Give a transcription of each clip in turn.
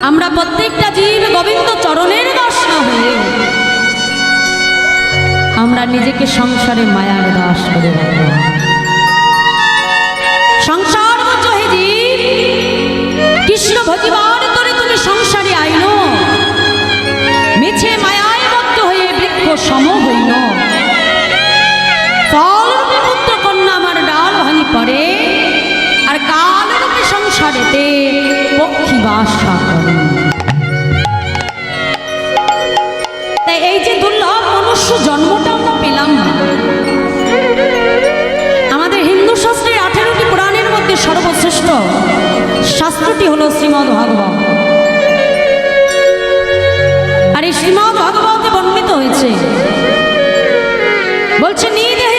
আমরা প্রত্যেকটা জীব গোবিন্দ চরণের দর্শন হয়ে আমরা নিজেকে সংসারে মায়ার দাস করে সংসার হে জীব, কৃষ্ণ ভজিবার তোরে তুমি সংসারে আইন। মিছে মায়ায় বদ্ধ হয়ে বৃক্ষ সম হইল সংসারেতে পক্ষী বাসা করে তাই এই যে দুর্লভ মনুষ্য জন্মটা আমরা পেলাম আমাদের হিন্দু শাস্ত্রের আঠেরোটি পুরাণের মধ্যে সর্বশ্রেষ্ঠ শাস্ত্রটি হলো শ্রীমদ্ ভাগবত। আর এই শ্রীমদ্ ভাগবতে বর্ণিত হয়েছে, বলছে, নিদেহে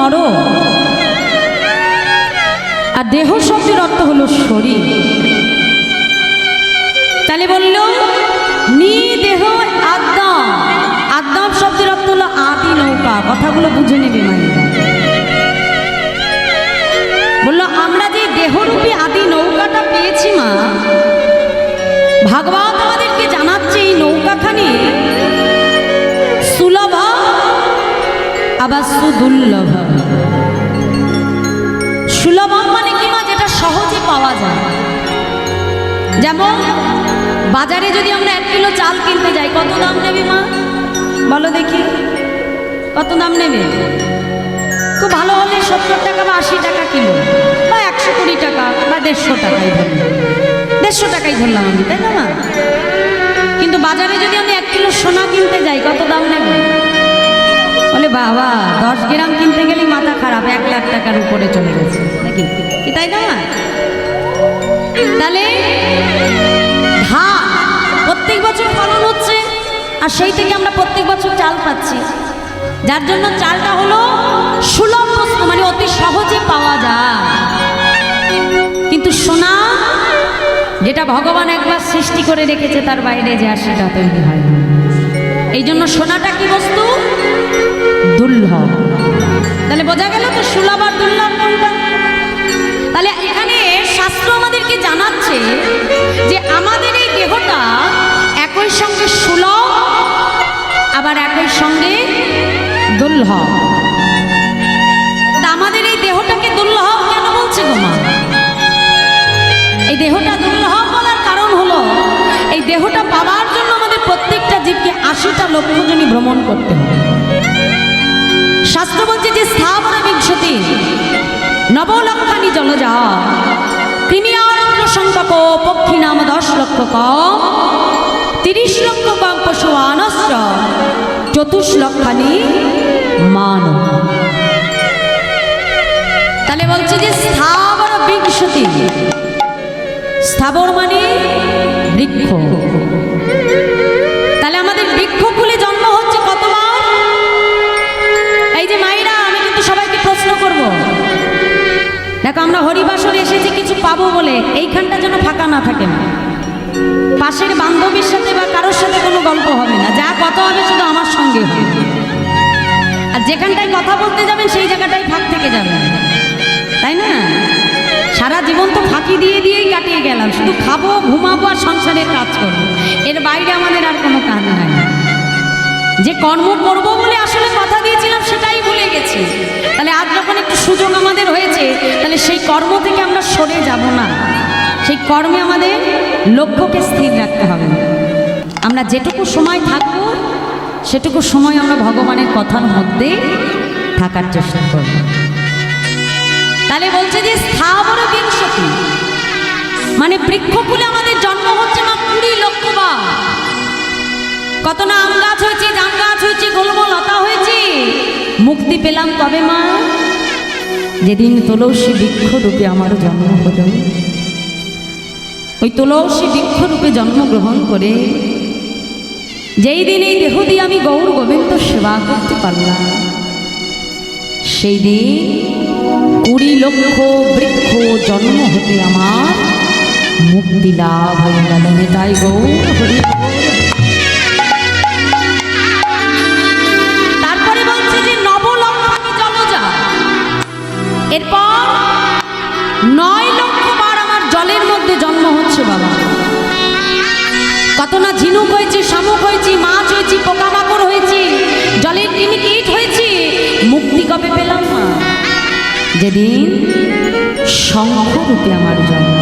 নর। আর দেহ শব্দের অর্থ হলো শরীর। তাহলে বলল, নি দেহ আদাম আদাম শব্দের অর্থ হলো আদি নৌকা। কথাগুলো বুঝে নেবে মাইরা বলল, আমরা যে দেহরূপী আদি নৌকাটা পেয়েছি মা ভাগবত আমাদেরকে জানাচ্ছে এই নৌকাখানি আবার সুদুর্লভ সুলভ মানে কি মা? যেটা সহজে পাওয়া যায়। যেমন, বাজারে যদি আমরা এক কিলো চাল কিনতে যাই, কত দাম নেবে মা? বলো দেখি, কত দাম নেবে? খুব ভালো হলে সত্তর টাকা বা আশি টাকা কিলো বা একশো কুড়ি টাকা বা দেড়শো টাকাই ধরলাম দেড়শো টাকাই ধরলাম আমি, তাই না মা? কিন্তু বাজারে যদি আমি এক কিলো সোনা কিনতে যাই, কত দাম নেবে? বলে, বাবা, দশ গ্রাম কিনতে গেলেই মাথা খারাপ, এক লাখ টাকার উপরে চলে গেছে। নাকি? কি তাই না? তাহলে ধান প্রত্যেক বছর ফলন হচ্ছে, আর সেই থেকে আমরা প্রত্যেক বছর চাল পাচ্ছি। যার জন্য চালটা হলো সুলভ বস্তু মানে অতি সহজে পাওয়া যায়। কিন্তু সোনা, যেটা ভগবান একবার সৃষ্টি করে রেখেছে, তার বাইরে যে আর সেটা তৈরি হয় না। এই জন্য সোনাটা কি বস্তু? দুর্লভ তাহলে বোঝা গেল তো সুলভ আর দুর্লভ কোনটা? তাহলে এখানে শাস্ত্র আমাদেরকে জানাচ্ছে যে আমাদের এই দেহটা একই সঙ্গে সুলভ, আবার একই সঙ্গে দুর্লভ আমাদের এই দেহটাকে দুর্লভ কেন বলছে গো এই দেহটা দুর্লভ বলার কারণ হলো, এই দেহটা প্রত্যেকটা জীবকে আশিটা লক্ষ জনই ভ্রমণ করতে হবে। শাস্ত্র বলছে যে স্থাবর বিংশতি, নবলক্ষানি জলজা কৃমিয়ারন্দ্র সংখ্যক পক্ষী নাম দশ লক্ষ কম, তিরিশ লক্ষ কম পশু আনস্র চতুর্লক্ষানি মান তাহলে বলছে যে স্থাবর বিংশতি। স্থাবর মানে বৃক্ষ। দেখো, আমরা হরিবাসরে এসেছি, কিছু পাবো বলে। এইখানটা যেন ফাঁকা না থাকে। না পাশের বান্ধবীর সাথে বা কারোর সাথে কোনো গল্প হবে না। যা কথা হবে শুধু আমার সঙ্গে হবে। আর যেখানটায় কথা বলতে যাবেন, সেই জায়গাটাই ফাঁক থেকে যাবে তাই না? সারা জীবন তো ফাঁকি দিয়ে দিয়েই কাটিয়ে গেলাম। শুধু খাব, ঘুমাবো আর সংসারের কাজ করব। এর বাইরে আমাদের আর কোনো কাজ নাই। যে কর্ম করব বলে আসলে কথা দিয়েছিলাম সেটাই ভুলে গেছি। তাহলে আজ যখন একটু সুযোগ আমাদের হয়েছে, তাহলে সেই কর্ম থেকে আমরা সরে যাব না। সেই কর্মে আমাদের লক্ষ্যকে স্থির রাখতে হবে। আমরা যেটুকু সময় থাকব, সেটুকু সময় আমরা ভগবানের কথার মধ্যে থাকার চেষ্টা করব। তাহলে বলছে যে স্থাবর বিংশতি। মানে বৃক্ষকুলে আমাদের জন্ম হচ্ছে না কুড়ি লক্ষ বার। কত না আম গাছ হয়েছে, জাম গাছ হয়েছে গোলমো লতা হয়েছে। মুক্তি পেলাম তবে মা? যেদিন তুলসী বৃক্ষরূপে আমার জন্ম হলো। ওই তুলসী বৃক্ষরূপে জন্মগ্রহণ করে যেই দিন এই দেহ দিয়ে আমি গৌর গোবিন্দ সেবা করতে পারলাম, সেই দিন কুড়ি লক্ষ বৃক্ষ জন্ম হতে আমার মুক্তি লাভ হয়ে গেল। তাই গৌর হরি এরপর নয় লক্ষ বার আমার জলের মধ্যে জন্ম হচ্ছে বাবা। কত না ঝিনুক হয়েছে, শামুক হয়েছি, মাছ হয়েছি, পোকামাকড় হয়েছি, জলের টিমি কীট হয়েছি, মুক্তি কবে পেলাম না যেদিন শঙ্খরূপে আমার জন্ম।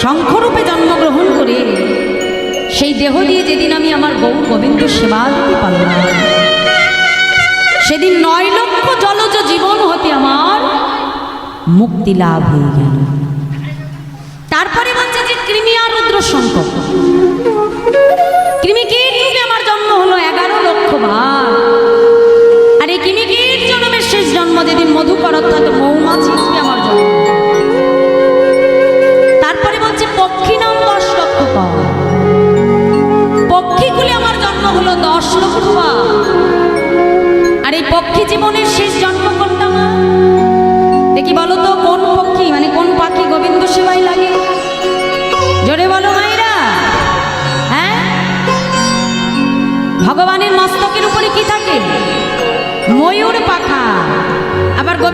শঙ্খরূপে জন্মগ্রহণ করে সেই দেহ দিয়ে যেদিন আমি আমার গৌর গোবিন্দ সেবা দিতে পারলাম। সেদিন নয় লক্ষ জলজ জীবন হতে আমার মুক্তি লাভ হয়ে গেল। তারপরে বলছে যে, কৃমি আর রুদ্র সংকট কৃমিকীট রূপে আমার জন্ম হলো? এগারো লক্ষ বার। আর এই কৃমিকীট জন্মের শেষ জন্ম যেদিন মধুকর অর্থাৎ মৌমাছি।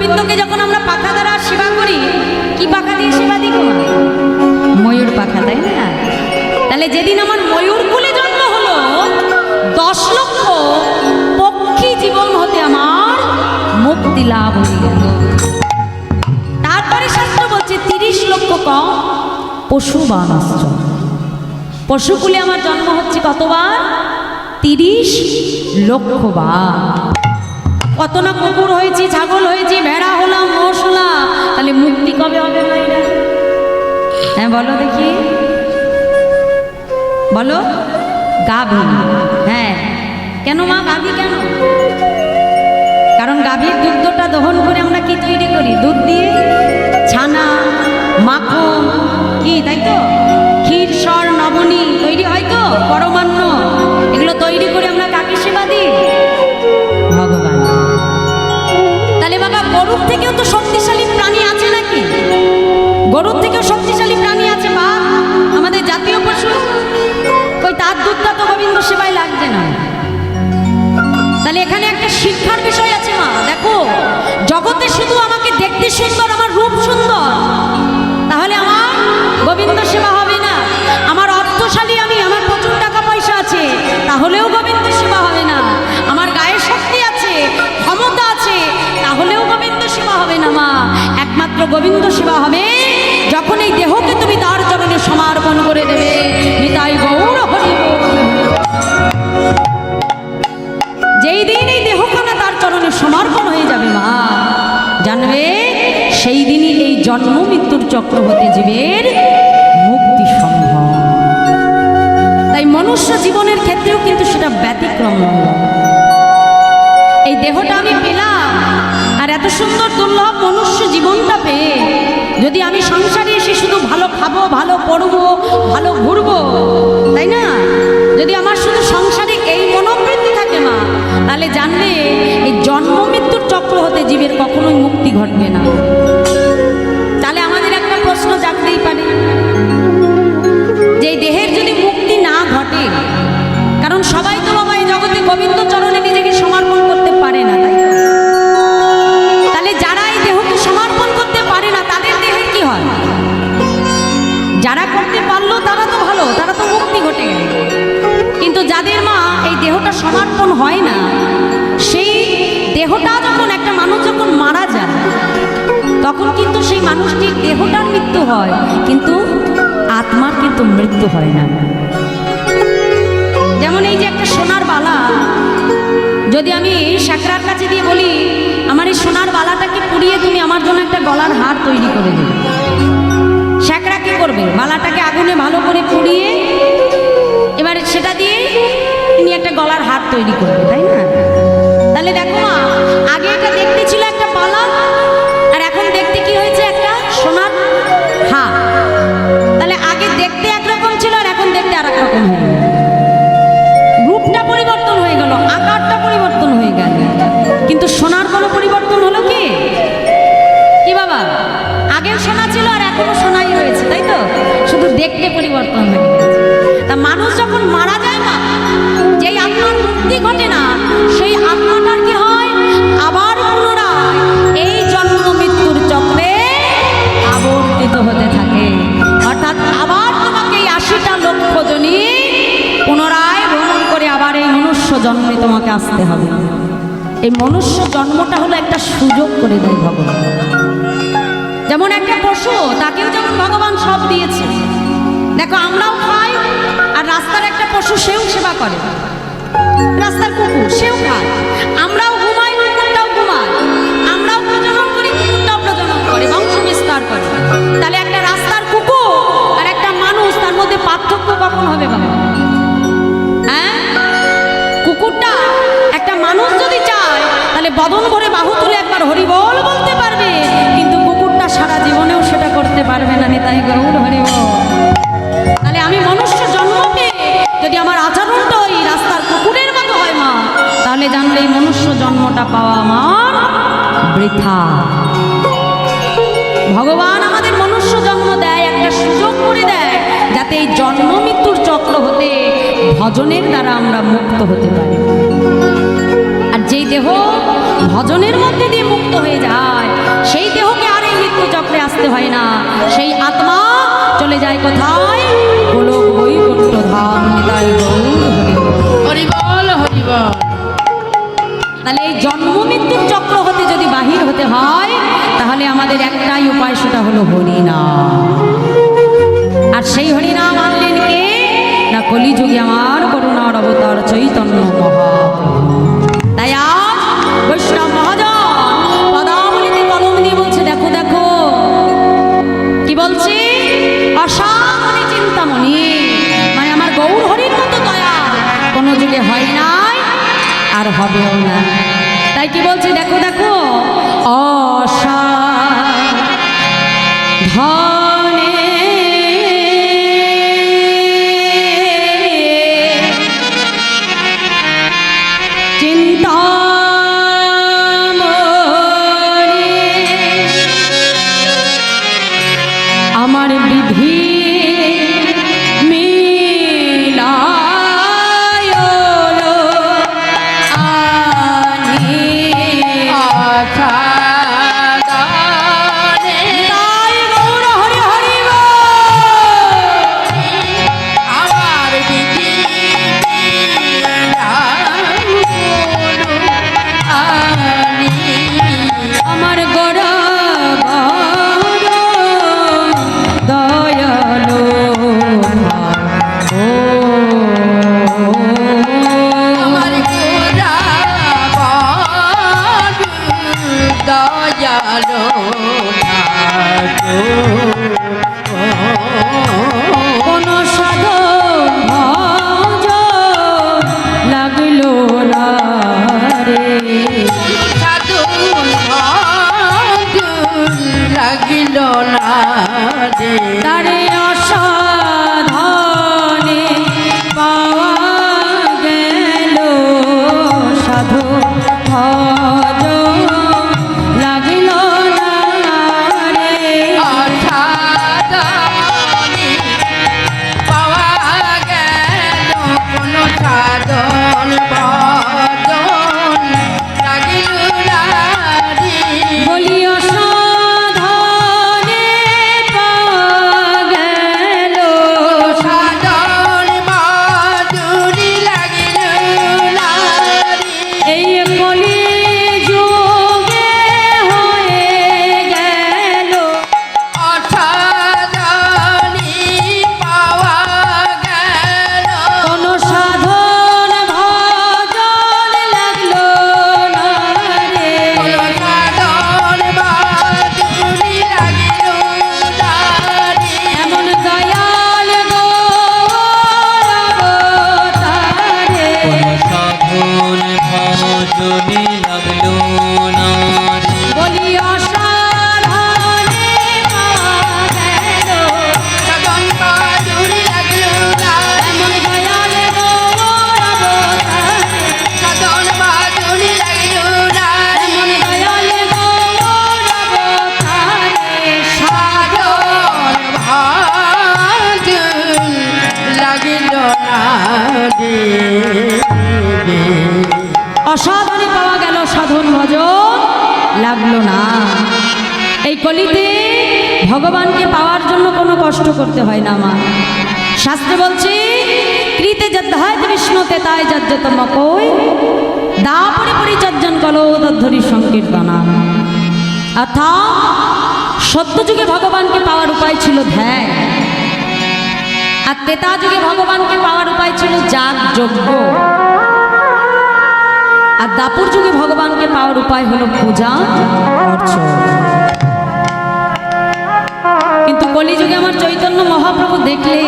গোবিন্দকে যখন আমরা পাখা দ্বারা সেবা করি, কি পাখা দিয়ে সেবা দিই ময়ূর পাখা, তাই না? তাহলে যেদিন আমার ময়ূর কুলে জন্ম হলো, দশ লক্ষ পক্ষী জীবন হতে আমার মুক্তি লাভ গেল। তারপরে শাস্ত্র বলছে, তিরিশ লক্ষ কম পশু বানাশ্চ। পশুকুলে আমার জন্ম হচ্ছে কতবার? তিরিশ লক্ষ বার। কত না কুকুর হয়েছি, ছাগল হয়েছি, ভেড়া হলাম মোষ হলাম তাহলে মুক্তি কবে হবে হ্যাঁ বলো দেখি। বলো? গাভী। হ্যাঁ। কেন মা, গাভী কেন? কারণ গাভীর দুগ্ধটা দহন করে আমরা কি তৈরি করি? দুধ দিয়ে? ছানা, মাখন, কি, তাই তো? ক্ষীর স্বর নবনী, তৈরি হয় তো, পরমান্ন। এগুলো তৈরি করে আমরা কাকে গরুর থেকেও তো শক্তিশালী প্রাণী আছে নাকি? গরুর থেকেও শক্তিশালী প্রাণী আছে বা আমাদের জাতীয় পশু? ওই তার দুধটা তো গোবিন্দ সেবায় লাগছে না। তাহলে এখানে একটা শিক্ষার বিষয় আছে, মা। দেখো, জগতে শুধু আমাকে দেখতে সুন্দর, আমার রূপ সুন্দর। গোবিন্দ সেবা হবে। যখন এই দেহকে তুমি তার চরণে সমর্পণ করে দেবে, নিতাই গৌর যেই দিন এই দেহখানা তার চরণে সমর্পণ হয়ে যাবে, মা, জানবে সেই দিনই এই জন্ম মৃত্যুর চক্র হতে জীবের মুক্তি সম্ভব। তাই মনুষ্য জীবনের ক্ষেত্রেও কিন্তু সেটা ব্যতিক্রম। এই দেহটা আমি পেলাম, আর এত সুন্দর দুর্লভ মনুষ্য জীবনটা পেয়ে যদি আমি সংসারে এসে শুধু ভালো খাব, ভালো পড়ব, ভালো ঘুরবো, তাই না? যদি আমার শুধু সংসারে এই মনোবৃত্তি থাকে মা, তাহলে জানবে এই জন্ম মৃত্যুর চক্র হতে জীবের কখনোই মুক্তি ঘটবে না। তাহলে আমাদের একটা প্রশ্ন জানতেই পারে। যে দেহের যদি মুক্তি না ঘটে, কারণ সবাই তো বাবা এই জগতে গোবিন্দ সমর্পণ হয় না, সেই দেহটা যখন একটা মানুষ যখন মারা যায়, তখন কিন্তু সেই মানুষটির দেহটার মৃত্যু হয়, কিন্তু আত্মার কিন্তু মৃত্যু হয় না। যেমন এই যে একটা সোনার বালা, যদি আমি সাকরার কাছে দিয়ে বলি, আমার এই সোনার বালাটাকে পুড়িয়ে তুমি আমার জন্য একটা গলার হার তৈরি করে দেবে। স্যাকরা কি করবে? বালাটাকে আগুনে ভালো করে পুড়িয়ে এবার সেটা দিয়ে তিনি একটা গলার হাত তৈরি করবে তাই না? তাহলে দেখো না আগে এটা দেখতে ছিল একটা পালা আর এখন দেখতে কি হয়েছে একটা সোনার হা তাহলে আগে দেখতে একরকম ছিল আর এখন দেখতে আর রকম হয়ে গেল। রূপটা পরিবর্তন হয়ে গেল, আকারটা পরিবর্তন হয়ে গেল। কিন্তু সোনার কোনো পরিবর্তন হলো কি? কি বাবা? আগেও সোনা ছিল আর এখনও সোনাই রয়েছে, তাই তো? শুধু দেখতে পরিবর্তন হয়ে গেছে। তা মানুষ যখন মারা যায় না যেই আত্মার মুক্তি ঘটে না, সেই আত্মাটার কি হয়? আবার পুনরায় এই জন্ম মৃত্যুর চক্রে আবর্তিত হতে থাকে। অর্থাৎ আবার তোমাকে এই আশিটা লক্ষ জনী, পুনরায় ভ্রমণ করে আবার এই মনুষ্য জন্মে তোমাকে আসতে হবে। এই মনুষ্য জন্মটা হলো একটা সুযোগ করে দেয় ভগবান। যেমন একটা পশু, তাকেও যেমন ভগবান সব দিয়েছে। দেখো, আমরাও খাই, আর রাস্তার একটা পশু সেও সেবা করে। করি করে করে। হ্যাঁ? কুকুরটা একটা মানুষ যদি চায়, তাহলে বদন ভরে বাহু তুলে একবার হরিবল বলতে পারবে। কিন্তু কুকুরটা সারা জীবনেও সেটা করতে পারবে না নিতাই গৌর হরিবল। তাহলে আমি মনুষ্য তাহলে জানলে এই মনুষ্য জন্মটা পাওয়া আমার বৃথা। ভগবান আমাদের মনুষ্য জন্ম দেয়, একটা সুযোগ করে দেয়, যাতে এই জন্ম মৃত্যুর চক্র হতে ভজনের দ্বারা আমরা মুক্ত হতে পারি। আর যেই দেহ ভজনের মধ্যে দিয়ে মুক্ত হয়ে যায়, সেই দেহকে আর এই মৃত্যু চক্রে আসতে হয় না। সেই আত্মা চলে যায় কোথায় হতে হয়, তাহলে আমাদের একটাই উপায় সেটা হলো হরিনাম। আর সেই হরিনাম আনলেন কে? না কলিযুগে আমার করুণার অবতার চৈতন্য মহাপ্রভু। তাই আজ বৈষ্ণব মহাজন বলছে, দেখো দেখো। কি বলছে? মানে আমার গৌর দয়া। কোনো হয় নাই আর হবেও না। তাই কি বলছি? দেখো দেখো। অসা লাগল না রে। সাধুন না রে। তারে অসাধনে পাওয়া গেল সাধু ভজ। কষ্ট করতে হয় না মা। শাস্ত্রে বলছে, কৃতে যদ্ধায় বিষ্ণুতে তাই যজ্জতম কই। দাপরি পরিচর্যন কলো তদ্ধরি সংকীর্তনা। অর্থাৎ সত্যযুগে ভগবানকে পাওয়ার উপায় ছিল ধ্যান। আর তেতা যুগে ভগবানকে পাওয়ার উপায় ছিল যাগ যজ্ঞ আর দাপুর যুগে ভগবানকে পাওয়ার উপায় হলো পূজা অর্চন। কিন্তু কলিযুগে আমার চৈতন্য মহাপ্রভু দেখলে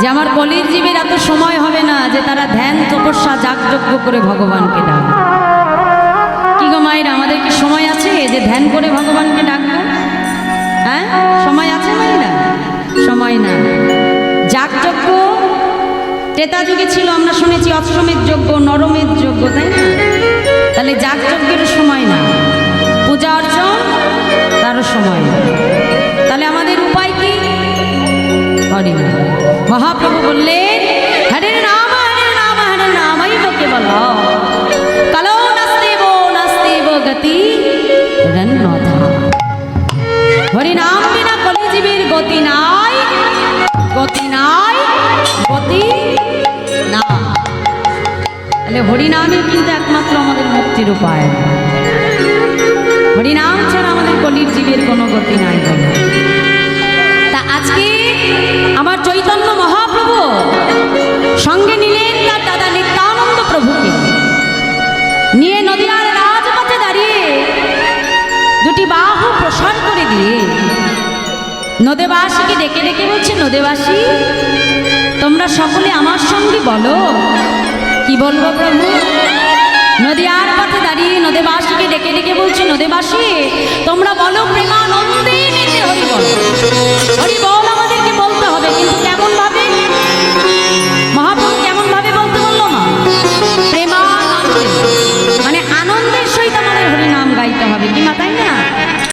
যে আমার কলির জীবের এত সময় হবে না যে তারা ধ্যান, তপস্যা, যাগযজ্ঞ করে ভগবানকে ডাক কি গো মায়ের, আমাদের কি সময় আছে যে ধ্যান করে ভগবানকে ডাকবো? হ্যাঁ? সময় আছে মায়েরা? সময় না। যাগযজ্ঞ ত্রেতা যুগে ছিল, আমরা শুনেছি অষ্টমের যোগ্য নরমের যোগ্য তাই না? তাহলে যাগযজ্ঞেরও সময় না। পূজা অর্চন, তারও সময় না। তাহলে আমাদের উপায় কি? হরি। মহাপ্রভু বললেন, হরে নাম হরে নাম হরে নামই লোকে বল কালো নাস্তেব নাস্তেব গতি রন্নধা। হরি নাম বিনা কলিজীবীর গতি নাই গতি নাই, গতি না তাহলে হরিনামই কিন্তু একমাত্র আমাদের মুক্তির উপায়। হরিনাম ছাড়া আমাদের কলির জীবের কোনো গতি নাই তা আজকে আমার চৈতন্য মহাপ্রভু সঙ্গে নিলেন তার দাদা নিত্যানন্দ প্রভুকে। নিয়ে নদীয়ার রাজপথে দাঁড়িয়ে দুটি বাহু প্রসার করে দিয়ে নদেবাসীকে ডেকে ডেকে বলছে, নদেবাসী, তোমরা সকলে আমার সঙ্গে বলো। কি বলব প্রভু? নদীয়ার পথে দাঁড়িয়ে নদীবাসীকে ডেকে ডেকে বলছি, নদীবাসী, তোমরা বলো প্রেমানন্দে নিতে হরি বল হরি বল আমাদেরকে বলতে হবে, কিন্তু কেমন